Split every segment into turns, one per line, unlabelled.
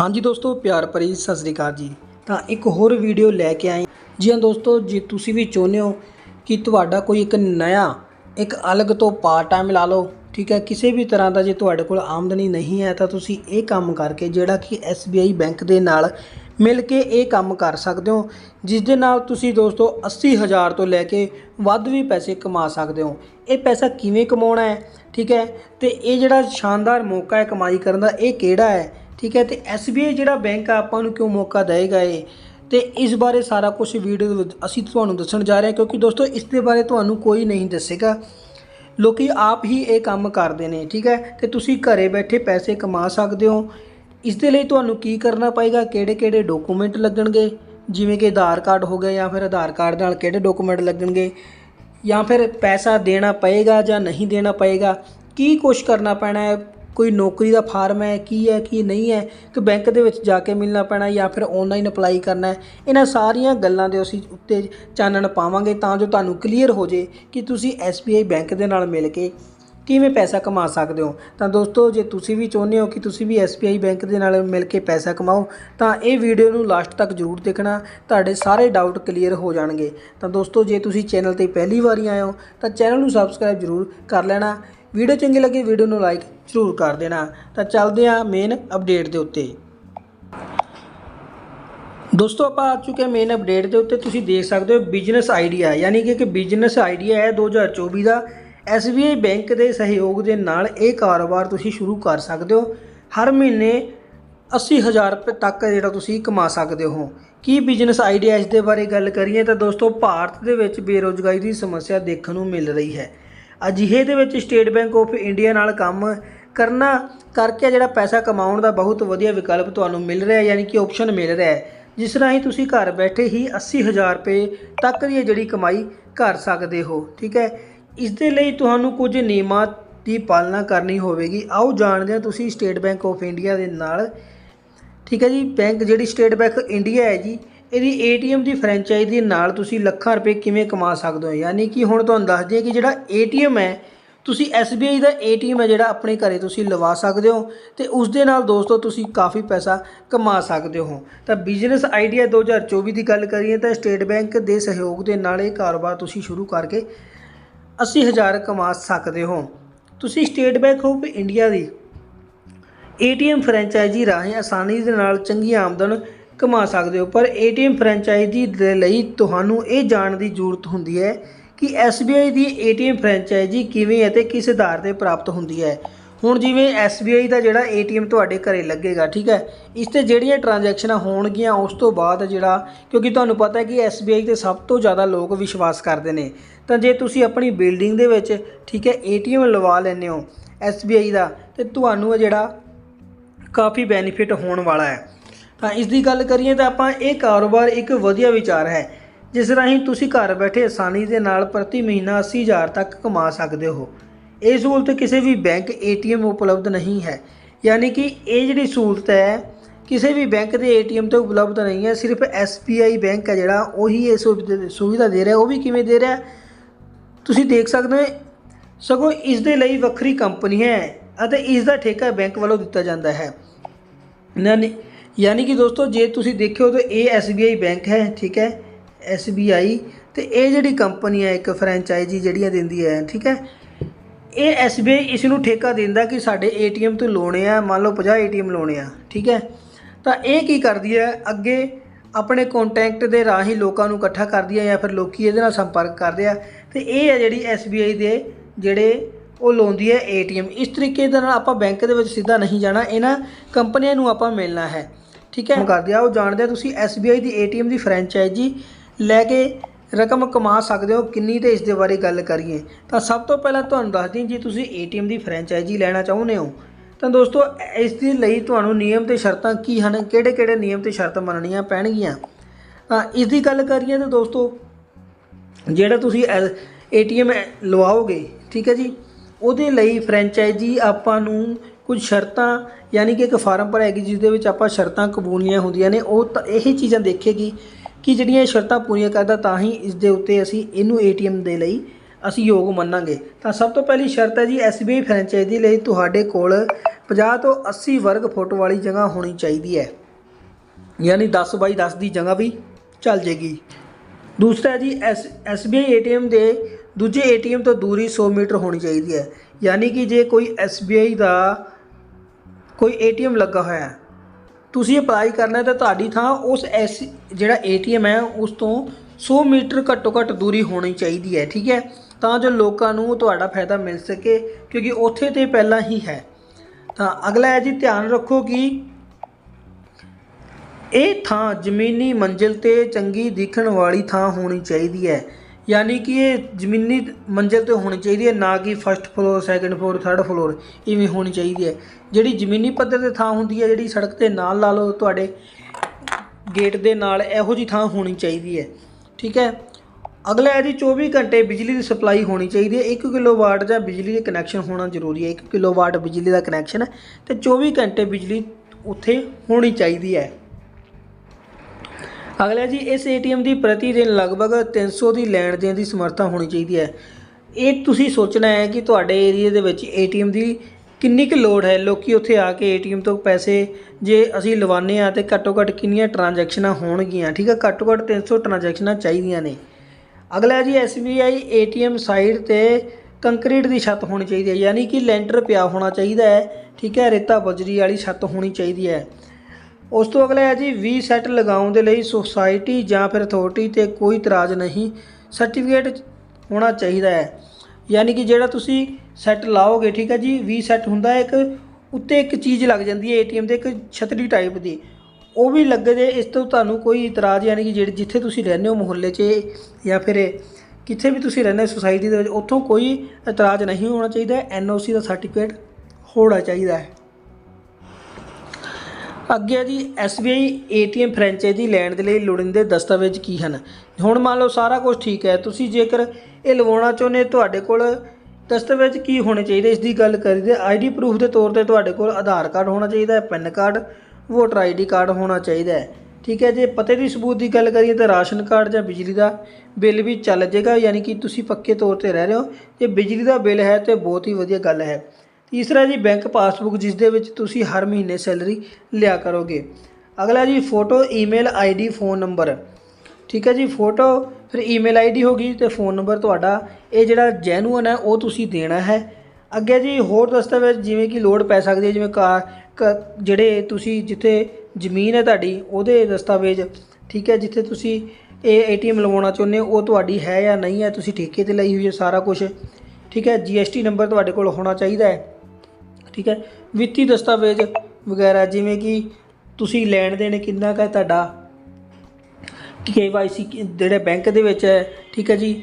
ਹਾਂਜੀ ਦੋਸਤੋ, ਪਿਆਰ ਭਰੀ ਸਤਿ ਸ੍ਰੀ ਅਕਾਲ ਜੀ। ਤਾਂ ਇੱਕ ਹੋਰ ਵੀਡੀਓ ਲੈ ਕੇ ਆਏ। ਜੀ ਹਾਂ ਦੋਸਤੋ, ਜੇ ਤੁਸੀਂ ਵੀ ਚਾਹੁੰਦੇ ਹੋ ਕਿ ਤੁਹਾਡਾ ਕੋਈ ਇੱਕ ਨया ਇੱਕ ਅਲੱਗ ਤੋਂ ਪਾਰਟ ਟਾਈਮ ਲਾ ਲਓ, ਠੀਕ ਹੈ, ਕਿਸੇ ਵੀ ਤਰ੍ਹਾਂ ਦਾ ਜੇ ਤੁਹਾਡੇ ਕੋਲ ਆਮਦਨੀ ਨਹੀਂ ਹੈ, ਤਾਂ ਤੁਸੀਂ ਇਹ ਕੰਮ ਕਰਕੇ ਜਿਹੜਾ ਕਿ SBI ਬੈਂਕ ਦੇ ਨਾਲ ਮਿਲ ਕੇ ਇਹ ਕੰਮ ਕਰ ਸਕਦੇ ਹੋ, ਜਿਸ ਦੇ ਨਾਲ ਤੁਸੀਂ ਦੋਸਤੋ 80000 ਤੋਂ ਲੈ ਕੇ ਵੱਧ ਵੀ ਪੈਸੇ ਕਮਾ ਸਕਦੇ ਹੋ। ਇਹ ਪੈਸਾ ਕਿਵੇਂ ਕਮਾਉਣਾ ਹੈ, ਠੀਕ ਹੈ, ਤੇ ਇਹ ਜਿਹੜਾ ਸ਼ਾਨਦਾਰ ਮੌਕਾ ਹੈ ਕਮਾਈ ਕਰਨ ਦਾ, ਇਹ ਕਿਹੜਾ ਹੈ? ਠੀਕ ਹੈ, ਤੇ SBI ਜਿਹੜਾ ਬੈਂਕ ਆ, ਆਪਾਂ ਨੂੰ ਕਿਉਂ ਮੌਕਾ ਦੇਏਗਾ ਇਹ? ਤੇ ਇਸ ਬਾਰੇ ਸਾਰਾ ਕੁਝ ਵੀਡੀਓ ਦੇ ਵਿੱਚ ਅਸੀਂ ਤੁਹਾਨੂੰ ਦੱਸਣ ਜਾ ਰਹੇ ਹਾਂ, ਕਿਉਂਕਿ ਦੋਸਤੋ, ਇਸ ਦੇ ਬਾਰੇ ਤੁਹਾਨੂੰ ਕੋਈ ਨਹੀਂ ਦੱਸੇਗਾ। ਲੋਕੀ ਆਪ ਹੀ ਇਹ ਕੰਮ ਕਰਦੇ ਨੇ, ਠੀਕ ਹੈ, ਤੇ ਤੁਸੀਂ ਘਰੇ ਬੈਠੇ ਪੈਸੇ ਕਮਾ ਸਕਦੇ ਹੋ। ਇਸ ਦੇ ਲਈ ਤੁਹਾਨੂੰ ਕੀ ਕਰਨਾ ਪਏਗਾ? ਕਿਹੜੇ ਕਿਹੜੇ ਡਾਕੂਮੈਂਟ ਲੱਗਣਗੇ? ਜਿਵੇਂ ਕਿ ਆਧਾਰ ਕਾਰਡ ਹੋ ਗਿਆ, ਜਾਂ ਫਿਰ ਆਧਾਰ ਕਾਰਡ ਨਾਲ ਕਿਹੜੇ ਡਾਕੂਮੈਂਟ ਲੱਗਣਗੇ? ਜਾਂ ਫਿਰ ਪੈਸਾ ਦੇਣਾ ਪਏਗਾ ਜਾਂ ਨਹੀਂ ਦੇਣਾ ਪਏਗਾ? ਕੀ ਕੁਛ ਕਰਨਾ ਪੈਣਾ ਹੈ? ਕੋਈ ਨੌਕਰੀ ਦਾ ਫਾਰਮ ਹੈ, ਕੀ ਹੈ, ਕੀ ਨਹੀਂ ਹੈ, ਕਿ ਬੈਂਕ ਦੇ ਵਿੱਚ ਜਾ ਕੇ ਮਿਲਣਾ ਪੈਣਾ ਜਾਂ ਫਿਰ ਆਨਲਾਈਨ ਅਪਲਾਈ ਕਰਨਾ ਹੈ, ਇਹਨਾਂ ਸਾਰੀਆਂ ਗੱਲਾਂ ਦੇ ਅਸੀਂ ਉੱਤੇ ਚਾਨਣ ਪਾਵਾਂਗੇ ਤਾਂ ਜੋ ਤੁਹਾਨੂੰ ਕਲੀਅਰ ਹੋ ਜੇ ਕਿ ਤੁਸੀਂ SBI ਬੈਂਕ ਦੇ ਨਾਲ ਮਿਲ ਕੇ ਕਿਵੇਂ ਪੈਸਾ ਕਮਾ ਸਕਦੇ ਹੋ। ਤਾਂ ਦੋਸਤੋ, ਜੇ ਤੁਸੀਂ ਵੀ ਚਾਹੁੰਦੇ ਹੋ ਕਿ ਤੁਸੀਂ ਵੀ SBI ਬੈਂਕ ਦੇ ਨਾਲ ਮਿਲ ਕੇ ਪੈਸਾ ਕਮਾਓ, ਤਾਂ ਇਹ ਵੀਡੀਓ ਨੂੰ ਲਾਸਟ ਤੱਕ ਜ਼ਰੂਰ ਦੇਖਣਾ, ਤੁਹਾਡੇ ਸਾਰੇ ਡਾਊਟ ਕਲੀਅਰ ਹੋ ਜਾਣਗੇ। ਤਾਂ ਦੋਸਤੋ, ਜੇ ਤੁਸੀਂ ਚੈਨਲ ਤੇ ਪਹਿਲੀ ਵਾਰੀ ਆਏ ਹੋ, ਤਾਂ ਚੈਨਲ ਨੂੰ ਸਬਸਕ੍ਰਾਈਬ ਜ਼ਰੂਰ ਕਰ ਲੈਣਾ। ਵੀਡੀਓ ਚੰਗੀ ਲੱਗੀ ਵੀਡੀਓ ਨੂੰ ਲਾਈਕ ਜ਼ਰੂਰ ਕਰ ਦੇਣਾ। ਤਾਂ ਚੱਲਦੇ ਹਾਂ ਮੇਨ ਅਪਡੇਟ ਦੇ ਉੱਤੇ। ਦੋਸਤੋ, ਆਪਾਂ ਆ ਚੁੱਕੇ ਮੇਨ ਅਪਡੇਟ ਦੇ ਉੱਤੇ। ਤੁਸੀਂ ਦੇਖ ਸਕਦੇ ਹੋ ਬਿਜ਼ਨਸ ਆਈਡੀਆ ਯਾਨੀ ਕਿ ਇੱਕ ਬਿਜ਼ਨਸ ਆਈਡੀਆ ਹੈ 2024 ਦਾ। SBI ਬੈਂਕ ਦੇ ਸਹਿਯੋਗ ਦੇ ਨਾਲ ਇਹ ਕਾਰੋਬਾਰ ਤੁਸੀਂ ਸ਼ੁਰੂ ਕਰ ਸਕਦੇ ਹੋ। ਹਰ ਮਹੀਨੇ 80000 ਰੁਪਏ ਤੱਕ ਜਿਹੜਾ ਤੁਸੀਂ ਕਮਾ ਸਕਦੇ ਹੋ। ਕੀ ਬਿਜ਼ਨਸ ਆਈਡੀਆ ਇਸ ਦੇ ਬਾਰੇ ਗੱਲ ਕਰੀਏ ਤਾਂ ਦੋਸਤੋ, ਭਾਰਤ ਦੇ ਵਿੱਚ ਬੇਰੋਜ਼ਗਾਰੀ ਦੀ ਸਮੱਸਿਆ ਦੇਖਣ ਨੂੰ ਮਿਲ ਰਹੀ ਹੈ। ਅਜਿਹੇ ਦੇ ਵਿੱਚ ਸਟੇਟ ਬੈਂਕ ਆਫ ਇੰਡੀਆ ਨਾਲ ਕੰਮ ਕਰਨਾ ਕਰਕੇ ਜਿਹੜਾ ਪੈਸਾ ਕਮਾਉਣ ਦਾ ਬਹੁਤ ਵਧੀਆ ਵਿਕਲਪ ਤੁਹਾਨੂੰ ਮਿਲ ਰਿਹਾ, ਯਾਨੀ ਕਿ ਆਪਸ਼ਨ ਮਿਲ ਰਿਹਾ ਹੈ। ਜਿਸ ਰਾਹੀਂ ਤੁਸੀਂ ਘਰ ਬੈਠੇ ਹੀ 80000 ਰੁਪਏ ਤੱਕ ਦੀ ਜਿਹੜੀ ਕਮਾਈ ਕਰ ਸਕਦੇ ਹੋ, ਠੀਕ ਹੈ? ਇਸ ਦੇ ਲਈ ਤੁਹਾਨੂੰ ਕੁਝ ਨਿਯਮਾਂ ਦੀ ਪਾਲਣਾ ਕਰਨੀ ਹੋਵੇਗੀ। ਆਓ ਜਾਣਦੇ ਹਾਂ ਤੁਸੀਂ ਸਟੇਟ ਬੈਂਕ ਆਫ ਇੰਡੀਆ ਦੇ ਨਾਲ, ਠੀਕ ਹੈ ਜੀ? ਬੈਂਕ ਜਿਹੜੀ ਸਟੇਟ ਬੈਂਕ ਇੰਡੀਆ ਹੈ ਜੀ ਇਹਦੀ ਏਟੀਐਮ ਦੀ ਫਰੈਂਚਾਈਜ਼ੀ ਦੇ ਨਾਲ ਤੁਸੀਂ ਲੱਖਾਂ ਰੁਪਏ ਕਿਵੇਂ ਕਮਾ ਸਕਦੇ ਹੋ? ਯਾਨੀ ਕਿ ਹੁਣ ਤੁਹਾਨੂੰ ਦੱਸ ਦਈਏ ਕਿ ਜਿਹੜਾ ਏਟੀਐਮ ਹੈ, ਤੁਸੀਂ SBI ਦਾ ਏਟੀਐਮ ਹੈ ਜਿਹੜਾ ਆਪਣੇ ਘਰੇ ਤੁਸੀਂ ਲਵਾ ਸਕਦੇ ਹੋ ਤੇ ਉਸ ਦੇ ਨਾਲ ਦੋਸਤੋ ਤੁਸੀਂ ਕਾਫੀ ਪੈਸਾ ਕਮਾ ਸਕਦੇ ਹੋ। ਤਾਂ ਬਿਜ਼ਨਸ ਆਈਡੀਆ 2024 ਦੀ ਗੱਲ ਕਰੀਏ ਤਾਂ ਸਟੇਟ ਬੈਂਕ ਦੇ ਸਹਿਯੋਗ ਦੇ ਨਾਲ ਇਹ ਕਾਰੋਬਾਰ ਤੁਸੀਂ ਸ਼ੁਰੂ ਕਰਕੇ 80000 ਕਮਾ ਸਕਦੇ ਹੋ। ਤੁਸੀਂ ਸਟੇਟ ਬੈਂਕ ਆਫ ਇੰਡੀਆ ਦੀ ਏਟੀਐਮ ਫਰੈਂਚਾਈਜ਼ੀ ਰਾਹੀਂ ਆਸਾਨੀ ਦੇ ਨਾਲ ਚੰਗੀ ਆਮਦਨ ਕਮਾ ਸਕਦੇ ਹੋ, ਪਰ ਏਟੀਐਮ ਫਰੈਂਚਾਈਜ਼ੀ ਦੇ ਲਈ ਤੁਹਾਨੂੰ ਇਹ ਜਾਣਨ ਦੀ ਜ਼ਰੂਰਤ ਹੁੰਦੀ ਹੈ ਕਿ SBI ਦੀ ਏਟੀਐਮ ਫਰੈਂਚਾਈਜ਼ੀ ਕਿਵੇਂ ਅਤੇ ਕਿਸ ਆਧਾਰ ਤੇ ਪ੍ਰਾਪਤ ਹੁੰਦੀ ਹੈ। ਹੁਣ ਜਿਵੇਂ SBI ਦਾ ਜਿਹੜਾ ਏਟੀਐਮ ਤੁਹਾਡੇ ਘਰੇ ਲੱਗੇਗਾ, ਠੀਕ ਹੈ, ਇਸ ਤੇ ਜਿਹੜੀਆਂ ਟ੍ਰਾਂਜੈਕਸ਼ਨਾਂ ਹੋਣਗੀਆਂ, ਉਸ ਤੋਂ ਬਾਅਦ ਜਿਹੜਾ, ਕਿਉਂਕਿ ਤੁਹਾਨੂੰ ਪਤਾ ਹੈ ਕਿ SBI ਤੇ ਸਭ ਤੋਂ ਜ਼ਿਆਦਾ ਲੋਕ ਵਿਸ਼ਵਾਸ ਕਰਦੇ ਨੇ। ਤਾਂ ਜੇ ਤੁਸੀਂ ਆਪਣੀ ਬਿਲਡਿੰਗ ਦੇ ਵਿੱਚ, ਠੀਕ ਹੈ, ਏਟੀਐਮ ਲਵਾ ਲੈਂਦੇ ਹੋ SBI ਦਾ, ਤੇ ਤੁਹਾਨੂੰ ਇਹ ਜਿਹੜਾ ਕਾਫੀ ਬੈਨੀਫਿਟ ਹੋਣ ਵਾਲਾ ਹੈ। ਤਾਂ ਇਸ ਦੀ ਗੱਲ ਕਰੀਏ ਤਾਂ ਆਪਾਂ ਇਹ ਕਾਰੋਬਾਰ ਇੱਕ ਵਧੀਆ ਵਿਚਾਰ ਹੈ, ਜਿਸ ਰਾਹੀਂ ਤੁਸੀਂ ਘਰ ਬੈਠੇ ਆਸਾਨੀ ਦੇ ਨਾਲ ਪ੍ਰਤੀ ਮਹੀਨਾ 80000 ਤੱਕ ਕਮਾ ਸਕਦੇ ਹੋ। ਇਹ ਸਹੂਲਤ ਕਿਸੇ ਵੀ ਬੈਂਕ ਏਟੀਐਮ ਉਪਲਬਧ ਨਹੀਂ ਹੈ। ਯਾਨੀ ਕਿ ਇਹ ਜਿਹੜੀ ਸਹੂਲਤ ਹੈ, ਕਿਸੇ ਵੀ ਬੈਂਕ ਦੇ ਏਟੀਐਮ ਤੇ ਉਪਲਬਧ ਨਹੀਂ ਹੈ, ਸਿਰਫ SBI ਬੈਂਕ ਹੈ ਜਿਹੜਾ, ਉਹੀ ਇਹ ਸੁਵਿਧਾ ਸੁਵਿਧਾ ਦੇ ਰਿਹਾ, ਉਹ ਵੀ ਕਿਵੇਂ ਦੇ ਰਿਹਾ? ਤੁਸੀਂ ਦੇਖ ਸਕਦੇ ਹੋ, ਸਗੋਂ ਇਸ ਦੇ ਲਈ ਵੱਖਰੀ ਕੰਪਨੀ ਹੈ ਅਤੇ ਇਸ ਦਾ ਠੇਕਾ ਬੈਂਕ ਵੱਲੋਂ ਦਿੱਤਾ ਜਾਂਦਾ ਹੈ। ਯਾਨੀ ਕਿ ਦੋਸਤੋ, ਜੇ ਤੁਸੀਂ ਦੇਖਿਓ ਤਾਂ ਇਹ SBI ਬੈਂਕ ਹੈ, ਠੀਕ ਹੈ? SBI ਤੇ ਇਹ ਜਿਹੜੀ ਕੰਪਨੀ ਹੈ, ਇੱਕ ਫਰੈਂਚਾਈਜ਼ੀ ਜਿਹੜੀਆਂ ਦਿੰਦੀ ਹੈ, ਠੀਕ ਹੈ? ਇਹ SBI ਇਸ ਨੂੰ ਠੇਕਾ ਦਿੰਦਾ ਕਿ ਸਾਡੇ ATM ਤੋਂ ਲੋਣੇ ਆ, ਮੰਨ ਲਓ 50 ATM ਲੋਣੇ ਆ, ਠੀਕ ਹੈ? ਤਾਂ ਇਹ ਕੀ ਕਰਦੀ ਹੈ? ਅੱਗੇ ਆਪਣੇ ਕੰਟੈਕਟ ਦੇ ਰਾਹੀਂ ਲੋਕਾਂ ਨੂੰ ਇਕੱਠਾ ਕਰਦੀ ਹੈ ਜਾਂ ਫਿਰ ਲੋਕੀ ਇਹਦੇ ਨਾਲ ਸੰਪਰਕ ਕਰਦੇ ਆ। ਤੇ ਇਹ ਹੈ ਜਿਹੜੀ SBI ਦੇ ਜਿਹੜੇ ਉਹ ਲਾਉਂਦੀ ਹੈ ATM ਇਸ ਤਰੀਕੇ ਦੇ ਨਾਲ ਆਪਾਂ ਬੈਂਕ ਦੇ ਵਿੱਚ ਸਿੱਧਾ ਨਹੀਂ ਜਾਣਾ, ਇਹਨਾਂ ਕੰਪਨੀਆਂ ਨੂੰ ਆਪਾਂ ਮਿਲਣਾ ਹੈ। ਠੀਕ ਹੈ? ਕਰਦੇ ਆ, ਉਹ ਜਾਣਦੇ ਆ ਤੁਸੀਂ SBI ਦੀ ATM ਦੀ ਫਰੈਂਚਾਈਜ਼ੀ ਲੈ ਕੇ ਰਕਮ ਕਮਾ ਸਕਦੇ ਹੋ, ਕਿੰਨੀ ਤੇ ਇਸ ਦੇ ਬਾਰੇ ਗੱਲ ਕਰੀਏ। ਤਾਂ ਸਭ ਤੋਂ ਪਹਿਲਾਂ ਤੁਹਾਨੂੰ ਦੱਸਦੀ ਜੇ ਤੁਸੀਂ ATM ਦੀ ਫਰੈਂਚਾਈਜ਼ੀ ਲੈਣਾ ਚਾਹੁੰਦੇ ਹੋ, ਤਾਂ ਦੋਸਤੋ, ਇਸ ਦੇ ਲਈ ਤੁਹਾਨੂੰ ਨਿਯਮ ਤੇ ਸ਼ਰਤਾਂ ਕੀ ਹਨ ਕਿਹੜੇ ਕਿਹੜੇ ਨਿਯਮ ਤੇ ਸ਼ਰਤਾਂ ਮੰਨਣੀਆਂ ਪੈਣਗੀਆਂ? ਤਾਂ ਇਸ ਦੀ ਗੱਲ ਕਰੀਏ ਤਾਂ ਦੋਸਤੋ, ਜਿਹੜਾ ਤੁਸੀਂ ਏਟੀਐਮ ਲਵਾਓਗੇ, ਠੀਕ ਹੈ ਜੀ, ਉਹਦੇ ਲਈ ਫਰੈਂਚਾਈਜ਼ੀ ਆਪਾਂ ਨੂੰ ਕੁਝ ਸ਼ਰਤਾਂ, ਯਾਨੀ ਕਿ ਇੱਕ ਫਾਰਮ ਭਰਾਏਗੀ ਜਿਸ ਦੇ ਵਿੱਚ ਆਪਾਂ ਸ਼ਰਤਾਂ ਕਬੂਲੀਆਂ ਹੁੰਦੀਆਂ ਨੇ, ਉਹ ਤਾਂ ਇਹ ਚੀਜ਼ਾਂ ਦੇਖੇਗੀ ਕਿ ਜਿਹੜੀਆਂ ਇਹ ਸ਼ਰਤਾਂ ਪੂਰੀਆਂ ਕਰਦਾ ਤਾਂ ਹੀ ਇਸ ਦੇ ਉੱਤੇ ਅਸੀਂ ਇਹਨੂੰ ਏਟੀਐਮ ਦੇ ਲਈ ਅਸੀਂ ਯੋਗ ਮੰਨਾਂਗੇ। ਤਾਂ ਸਭ ਤੋਂ ਪਹਿਲੀ ਸ਼ਰਤ ਹੈ ਜੀ SBI ਫਰੈਂਚਾਈਜ਼ੀ ਲਈ ਤੁਹਾਡੇ ਕੋਲ 50 ਤੋਂ 80 ਵਰਗ ਫੁੱਟ ਵਾਲੀ ਜਗ੍ਹਾ ਹੋਣੀ ਚਾਹੀਦੀ ਹੈ। ਯਾਨੀ 10 ਬਾਈ 10 ਦੀ ਜਗ੍ਹਾ ਵੀ ਚੱਲ ਜੇਗੀ। ਦੂਸਰਾ ਹੈ ਜੀ ਐਸ SBI ATM ਦੇ ਦੂਜੇ ATM ਤੋਂ ਦੂਰੀ 100 ਮੀਟਰ ਹੋਣੀ ਚਾਹੀਦੀ ਹੈ। ਯਾਨੀ ਕਿ ਜੇ ਕੋਈ SBI ਦਾ ਕੋਈ ATM ਲੱਗਾ ਹੋਇਆ ਹੈ। ਤੁਸੀਂ ਅਪਲਾਈ ਕਰਨਾ ਤਾਂ ਤੁਹਾਡੀ ਥਾਂ ਉਸ ਐਸ ਜਿਹੜਾ ATM ਹੈ, ਉਸ ਤੋਂ 100 ਮੀਟਰ ਘੱਟੋ ਘੱਟ ਦੂਰੀ ਹੋਣੀ ਚਾਹੀਦੀ ਹੈ, ਠੀਕ ਹੈ? ਤਾਂ ਜੋ ਲੋਕਾਂ ਨੂੰ ਤੁਹਾਡਾ ਫਾਇਦਾ ਮਿਲ ਸਕੇ, ਕਿਉਂਕਿ ਉੱਥੇ ਤੇ ਪਹਿਲਾਂ ਹੀ ਹੈ। ਤਾਂ ਅਗਲਾ ਹੈ ਜੀ, ਧਿਆਨ ਰੱਖੋ ਕਿ ਇਹ ਥਾਂ ਜ਼ਮੀਨੀ ਮੰਜ਼ਿਲ ਤੇ ਚੰਗੀ ਦਿਖਣ ਵਾਲੀ ਥਾਂ ਹੋਣੀ ਚਾਹੀਦੀ ਹੈ। ਯਾਨੀ ਕਿ ਇਹ ਜ਼ਮੀਨੀ ਮੰਜ਼ਿਲ ਤੇ ਹੋਣੀ ਚਾਹੀਦੀ ਹੈ, ਨਾ ਕਿ first floor second floor third floor ਇਵੇਂ ਹੋਣੀ ਚਾਹੀਦੀ ਹੈ। ਜਿਹੜੀ ਜ਼ਮੀਨੀ ਪੱਧਰ ਤੇ ਥਾਂ ਹੁੰਦੀ ਹੈ, ਜਿਹੜੀ ਸੜਕ ਦੇ ਨਾਲ ਲਾ ਲਓ ਤੁਹਾਡੇ ਗੇਟ ਦੇ ਨਾਲ, ਇਹੋ ਜੀ ਥਾਂ ਹੋਣੀ ਚਾਹੀਦੀ ਹੈ। ਠੀਕ ਹੈ? ਅਗਲਾ ਹੈ ਜੀ 24 ਘੰਟੇ ਬਿਜਲੀ ਦੀ ਸਪਲਾਈ ਹੋਣੀ ਚਾਹੀਦੀ ਹੈ। 1 ਕਿਲੋਵਾਟ ਦਾ ਬਿਜਲੀ ਦਾ ਕਨੈਕਸ਼ਨ ਹੋਣਾ ਜ਼ਰੂਰੀ ਹੈ। 1 ਕਿਲੋਵਾਟ ਬਿਜਲੀ ਦਾ ਕਨੈਕਸ਼ਨ ਹੈ ਤੇ 24 ਘੰਟੇ ਬਿਜਲੀ ਉੱਥੇ ਹੋਣੀ ਚਾਹੀਦੀ ਹੈ। ਅਗਲਾ ਜੀ, ਇਸ ਏਟੀਐਮ ਦੀ ਪ੍ਰਤੀ ਦਿਨ ਲਗਭਗ 300 ਦੀ ਲੈਣ ਦੇਣ ਦੀ ਸਮਰੱਥਾ ਹੋਣੀ ਚਾਹੀਦੀ ਹੈ। ਇਹ ਤੁਸੀਂ ਸੋਚਣਾ ਹੈ ਕਿ ਤੁਹਾਡੇ ਏਰੀਆ ਦੇ ਵਿੱਚ ਏਟੀਐਮ ਦੀ ਕਿੰਨੀ ਕੁ ਲੋੜ ਹੈ? ਲੋਕੀ ਉੱਥੇ ਆ ਕੇ ਏਟੀਐਮ ਤੋਂ ਪੈਸੇ ਜੇ ਅਸੀਂ ਲਵਾਉਂਦੇ ਆ ਤੇ ਘੱਟੋ ਘੱਟ ਕਿੰਨੀਆਂ ਟ੍ਰਾਂਜੈਕਸ਼ਨਾਂ ਹੋਣਗੀਆਂ? ਠੀਕ ਹੈ ਘੱਟੋ ਘੱਟ 300 ਟ੍ਰਾਂਜੈਕਸ਼ਨਾਂ ਚਾਹੀਦੀਆਂ ਨੇ। ਅਗਲਾ ਜੀ SBI ATM ਸਾਈਡ ਤੇ ਕੰਕਰੀਟ ਦੀ ਛੱਤ ਹੋਣੀ ਚਾਹੀਦੀ ਹੈ, ਯਾਨੀ ਕਿ ਲੈਂਟਰ ਪਿਆ ਹੋਣਾ ਚਾਹੀਦਾ ਹੈ। ਠੀਕ ਹੈ, ਰੇਤਾ ਬਜਰੀ ਵਾਲੀ ਛੱਤ ਹੋਣੀ ਚਾਹੀਦੀ ਹੈ। ਉਸ ਤੋਂ ਅਗਲਾ ਹੈ ਜੀ, ਵੀ ਸੈਟ ਲਗਾਉਣ ਦੇ ਲਈ ਸੁਸਾਇਟੀ ਜਾਂ ਫਿਰ ਅਥਾਰਟੀ ਤੇ ਕੋਈ ਇਤਰਾਜ਼ ਨਹੀਂ ਸਰਟੀਫਿਕੇਟ ਹੋਣਾ ਚਾਹੀਦਾ ਹੈ। ਯਾਨੀ ਕਿ ਜਿਹੜਾ ਤੁਸੀਂ ਸੈੱਟ ਲਾਓਗੇ, ਠੀਕ ਹੈ ਜੀ, ਵੀ ਸੈੱਟ ਹੁੰਦਾ ਹੈ ਇੱਕ, ਉੱਤੇ ਇੱਕ ਚੀਜ਼ ਲੱਗ ਜਾਂਦੀ ਹੈ ਏਟੀਐਮ ਦੇ ਇੱਕ ਛਤਰੀ ਟਾਈਪ ਦੀ। ਉਹ ਵੀ ਲੱਗੇ ਦੇ ਇਸ ਤੋਂ ਤੁਹਾਨੂੰ ਕੋਈ ਇਤਰਾਜ਼ ਯਾਨੀ ਕਿ ਜਿਹੜੇ ਜਿੱਥੇ ਤੁਸੀਂ ਰਹਿੰਦੇ ਹੋ ਮੁਹੱਲੇ 'ਚ ਜਾਂ ਫਿਰ ਕਿੱਥੇ ਵੀ ਤੁਸੀਂ ਰਹਿੰਦੇ ਸੁਸਾਇਟੀ ਦੇ ਵਿੱਚ, ਉੱਥੋਂ ਕੋਈ ਇਤਰਾਜ਼ ਨਹੀਂ ਹੋਣਾ ਚਾਹੀਦਾ ਐਨਓਸੀ ਦਾ ਸਰਟੀਫਿਕੇਟ ਹੋਣਾ ਚਾਹੀਦਾ ਹੈ। ਅੱਗੇ ਹੈ ਜੀ SBI ATM ਫਰੈਂਚਾਈਜ਼ੀ ਲੈਣ ਦੇ ਲਈ ਲੋੜੀਂਦੇ ਦਸਤਾਵੇਜ਼ ਕੀ ਹਨ? ਹੁਣ ਮੰਨ ਲਓ ਸਾਰਾ ਕੁਝ ਠੀਕ ਹੈ, ਤੁਸੀਂ ਜੇਕਰ ਇਹ ਲਵਾਉਣਾ ਚਾਹੁੰਦੇ ਤੁਹਾਡੇ ਕੋਲ ਦਸਤਾਵੇਜ਼ ਕੀ ਹੋਣੇ ਚਾਹੀਦੇ? ਇਸ ਦੀ ਗੱਲ ਕਰੀਏ ਆਈਡੀ ਪ੍ਰੂਫ ਦੇ ਤੌਰ ਤੇ ਤੁਹਾਡੇ ਕੋਲ ਆਧਾਰ ਕਾਰਡ ਹੋਣਾ ਚਾਹੀਦਾ ਹੈ, PAN card voter ID card ਹੋਣਾ ਚਾਹੀਦਾ ਹੈ। ਠੀਕ ਹੈ, ਜੇ ਪਤੇ ਦੀ ਸਬੂਤ ਦੀ ਗੱਲ ਕਰੀਏ ਤਾਂ ਰਾਸ਼ਨ ਕਾਰਡ ਜਾਂ ਬਿਜਲੀ ਦਾ ਬਿੱਲ ਵੀ ਚੱਲ ਜਾਏਗਾ ਯਾਨੀ ਕਿ ਤੁਸੀਂ ਪੱਕੇ ਤੌਰ ਤੇ ਰਹਿ ਰਹੇ ਹੋ। ਜੇ ਬਿਜਲੀ ਦਾ ਬਿੱਲ ਹੈ, ਤੇ ਬਹੁਤ ਹੀ ਵਧੀਆ ਗੱਲ ਹੈ। ਤੀਸਰਾ ਜੀ, ਬੈਂਕ ਪਾਸਬੁੱਕ, ਜਿਸ ਦੇ ਵਿੱਚ ਤੁਸੀਂ ਹਰ ਮਹੀਨੇ ਸੈਲਰੀ ਲਿਆ ਕਰੋਗੇ। ਅਗਲਾ ਜੀ, photo, email ID, phone number. ਠੀਕ ਹੈ ਜੀ, ਫੋਟੋ, ਫਿਰ ਈਮੇਲ ਆਈਡੀ ਹੋਗੀ ਤੇ ਫੋਨ ਨੰਬਰ ਤੁਹਾਡਾ। ਇਹ ਜਿਹੜਾ ਜੈਨੂਅਨ ਹੈ, ਉਹ ਤੁਸੀਂ ਦੇਣਾ ਹੈ। ਅੱਗੇ ਜੀ, ਹੋਰ ਦਸਤਾਵੇਜ਼, ਜਿਵੇਂ ਕਿ ਲੋਡ ਪੈ ਸਕਦੀ ਹੈ, ਜਿਵੇਂ ਕਾਰ ਕ- ਜਿਹੜੇ ਤੁਸੀਂ ਜਿੱਥੇ ਜ਼ਮੀਨ ਹੈ ਤੁਹਾਡੀ, ਉਹਦੇ ਦਸਤਾਵੇਜ਼। ਠੀਕ ਹੈ, ਜਿੱਥੇ ਤੁਸੀਂ ਇਹ ਏਟੀਐਮ ਲਵਾਉਣਾ ਚਾਹੁੰਦੇ ਹੋ, ਉਹ ਤੁਹਾਡੀ ਹੈ ਜਾਂ ਨਹੀਂ ਹੈ, ਤੁਸੀਂ ਠੇਕੇ ਤੇ ਲਈ ਹੋਈ ਹੈ ਸਾਰਾ ਕੁਝ ਠੀਕ ਹੈ, ਜੀਐਸਟੀ ਨੰਬਰ ਤੁਹਾਡੇ ਕੋਲ ਹੋਣਾ ਚਾਹੀਦਾ ਹੈ। ਠੀਕ ਹੈ? ਵਿੱਤੀ ਦਸਤਾਵੇਜ਼ ਵਗੈਰਾ, ਜਿਵੇਂ ਕਿ ਤੁਸੀਂ ਲੈਣ ਦੇਣ ਕਿੰਨਾ ਕੁ ਹੈ ਤੁਹਾਡਾ? ਕੇਵਾਈਸੀ ਜਿਹੜੇ ਬੈਂਕ ਦੇ ਵਿੱਚ ਹੈ, ਠੀਕ ਹੈ ਜੀ?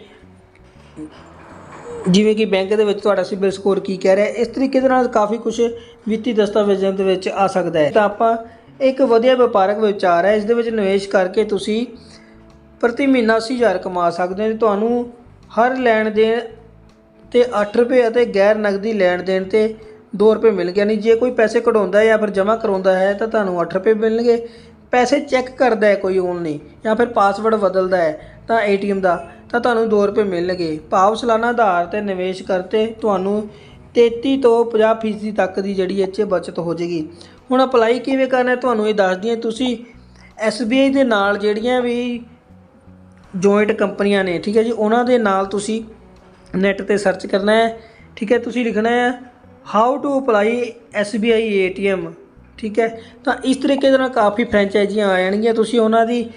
ਜਿਵੇਂ ਕਿ ਬੈਂਕ ਦੇ ਵਿੱਚ ਤੁਹਾਡਾ ਸਿਬਿਲ ਸਕੋਰ ਕੀ ਕਹਿ ਰਿਹਾ ਇਸ ਤਰੀਕੇ ਦੇ ਨਾਲ ਕਾਫੀ ਕੁਝ ਵਿੱਤੀ ਦਸਤਾਵੇਜ਼ਾਂ ਦੇ ਵਿੱਚ ਆ ਸਕਦਾ ਹੈ। ਤਾਂ ਆਪਾਂ ਇੱਕ ਵਧੀਆ ਵਪਾਰਕ ਵਿਚਾਰ ਹੈ, ਇਸ ਦੇ ਵਿੱਚ ਨਿਵੇਸ਼ ਕਰਕੇ ਤੁਸੀਂ ਪ੍ਰਤੀ ਮਹੀਨਾ 80000 ਕਮਾ ਸਕਦੇ ਹੋ ਤੁਹਾਨੂੰ ਹਰ ਲੈਣ ਦੇਣ ਤੇ 8 ਰੁਪਏ ਅਤੇ ਗੈਰ ਨਗਦੀ ਲੈਣ ਦੇਣ ਤੇ 2 ਰੁਪਏ ਮਿਲਣਗੇ ਯਾਨੀ ਜੇ ਕੋਈ ਪੈਸੇ ਕਢਾਉਂਦਾ ਹੈ ਜਾਂ ਫਿਰ ਜਮ੍ਹਾਂ ਕਰਾਉਂਦਾ ਹੈ ਤਾਂ ਤੁਹਾਨੂੰ 8 ਰੁਪਏ ਮਿਲਣਗੇ। ਪੈਸੇ ਚੈੱਕ ਕਰਦਾ ਹੈ ਕੋਈ ਔਨਲਾਈਨ ਜਾਂ ਫਿਰ ਪਾਸਵਰਡ ਬਦਲਦਾ ਹੈ ਤਾਂ ਏਟੀਐਮ ਦਾ, ਤਾਂ ਤੁਹਾਨੂੰ 2 ਰੁਪਏ ਮਿਲਣਗੇ। ਭਾਵ ਸਾਲਾਨਾ ਆਧਾਰ ਤੇ ਨਿਵੇਸ਼ ਕਰਤੇ ਤੁਹਾਨੂੰ 33 ਤੋਂ 50 ਫੀਸਦੀ ਤੱਕ ਦੀ ਜਿਹੜੀ ਇਹ 'ਚ ਬਚਤ ਹੋ ਜਾਏਗੀ। ਹੁਣ ਅਪਲਾਈ ਕਿਵੇਂ ਕਰਨਾ ਤੁਹਾਨੂੰ ਇਹ ਦੱਸ ਦਈਏ। ਤੁਸੀਂ SBI ਦੇ ਨਾਲ ਜਿਹੜੀਆਂ ਵੀ ਜੁਆਇੰਟ ਕੰਪਨੀਆਂ ਨੇ, ਠੀਕ ਹੈ ਜੀ, ਉਹਨਾਂ ਦੇ ਨਾਲ ਤੁਸੀਂ ਨੈਟ ਤੇ ਸਰਚ ਕਰਨਾ ਹੈ। ਠੀਕ ਹੈ, ਤੁਸੀਂ ਲਿਖਣਾ ਹੈ how to apply SBI ATM ਠੀਕ ਹੈ? ਤਾਂ ਇਸ ਤਰੀਕੇ ਦੇ ਨਾਲ ਕਾਫੀ ਫਰੈਂਚਾਈਜ਼ੀਆਂ ਆ ਜਾਣਗੀਆਂ। ਤੁਸੀਂ ਉਹਨਾਂ ਦੀ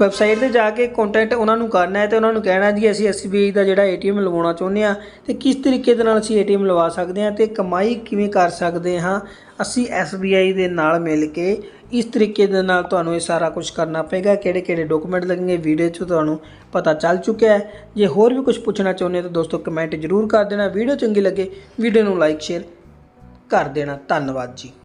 ਵੈਬਸਾਈਟ ਤੇ ਜਾ ਕੇ ਕੰਟੈਕਟ ਉਹਨਾਂ ਨੂੰ ਕਰਨਾ ਹੈ ਤੇ ਉਹਨਾਂ ਨੂੰ ਕਹਿਣਾ ਜੀ, ਅਸੀਂ SBI ਦਾ ਜਿਹੜਾ ATM ਲਵਾਉਣਾ ਚਾਹੁੰਦੇ ਆ ਤੇ ਕਿਸ ਤਰੀਕੇ ਦੇ ਨਾਲ ਅਸੀਂ ATM ਲਵਾ ਸਕਦੇ ਹਾਂ ਤੇ ਕਮਾਈ ਕਿਵੇਂ ਕਰ ਸਕਦੇ ਹਾਂ, ਅਸੀਂ SBI ਦੇ ਨਾਲ ਮਿਲ ਕੇ ਇਸ ਤਰੀਕੇ ਦੇ ਨਾਲ ਤੁਹਾਨੂੰ ਇਹ ਸਾਰਾ ਕੁਝ ਕਰਨਾ ਪਏਗਾ ਕਿਹੜੇ ਕਿਹੜੇ ਡਾਕੂਮੈਂਟ ਲੱਗਣਗੇ ਵੀਡੀਓ 'ਚ ਤੁਹਾਨੂੰ ਪਤਾ ਚੱਲ ਚੁੱਕਿਆ ਹੈ। ਜੇ ਹੋਰ ਵੀ ਕੁਝ ਪੁੱਛਣਾ ਚਾਹੁੰਦੇ ਹੋ ਤਾਂ ਦੋਸਤੋ ਕਮੈਂਟ ਜ਼ਰੂਰ ਕਰ ਦੇਣਾ ਵੀਡੀਓ ਚੰਗੀ ਲੱਗੇ ਵੀਡੀਓ ਨੂੰ ਲਾਈਕ ਸ਼ੇਅਰ ਕਰ ਦੇਣਾ, ਧੰਨਵਾਦ ਜੀ।